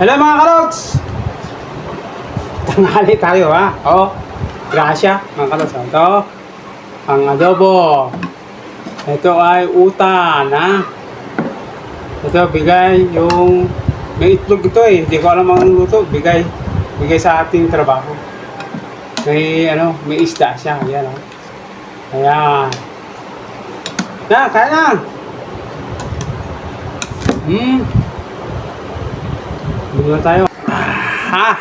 Hello mga kalogs! Tanghali tayo ha. Oh, grasya mga kalogs. Ito, ang adobo. Ito ay utan ha. Ito, bigay yung... May itlog ito eh. Hindi ko alam ang luto. Bigay. Bigay sa ating trabaho. May ano, may isda siya. Ayan oh. Ayan. Na, kaya na! Hmm. Muna tayo. Ha!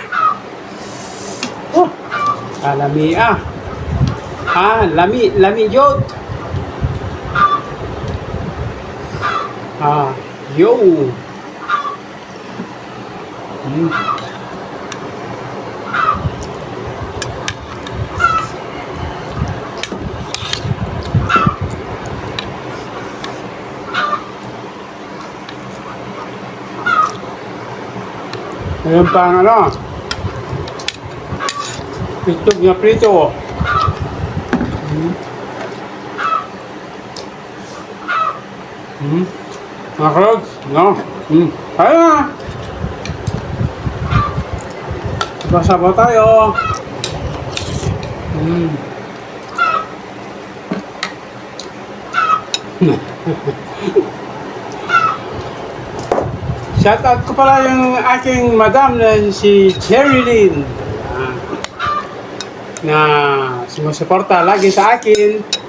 Oh! Ah, lami ah. Ah, lami, lami yun. Ah, yo. Hmm. Ayan pa ang ano. Itlog na prito. Hmm. Hmm. Mga kalogs, no? Hmm. Kaya na! Sabaw tayo. Hmm. Shout out ko pala yung aking madam na si Cherry Lynn. Ayan. Na sumusuporta lagi sa akin.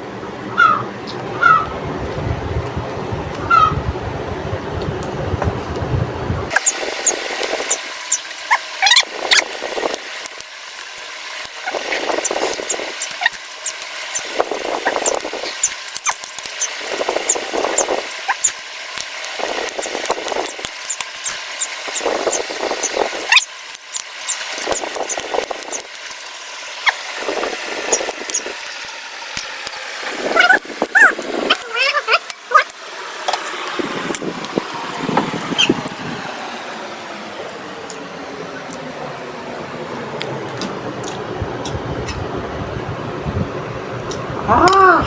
Ah!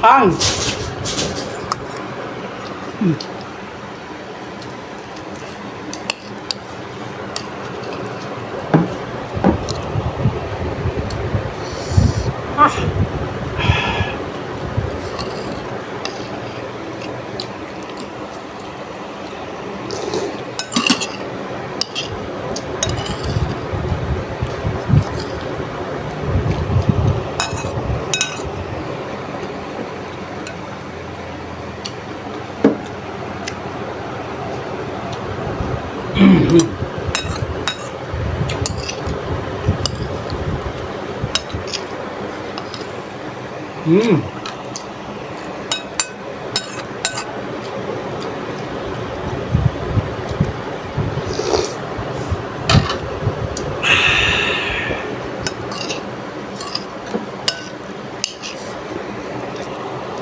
Hang! Ah! Mm.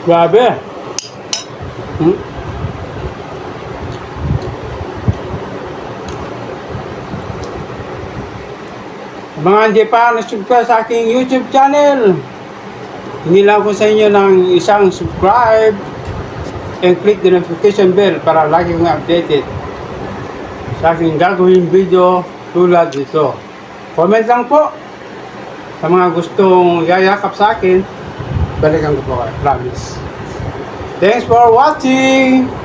Grabe. Hmm? Mga hindi pa na-subscribe sa aking YouTube channel, Hinilang ko sa inyo ng isang subscribe and click the notification bell para lagi kong updated sa aking gagawin video tulad dito. Comment lang po sa mga gustong yayakap sa akin. Balikan ko po kayo, promise. Thanks for watching!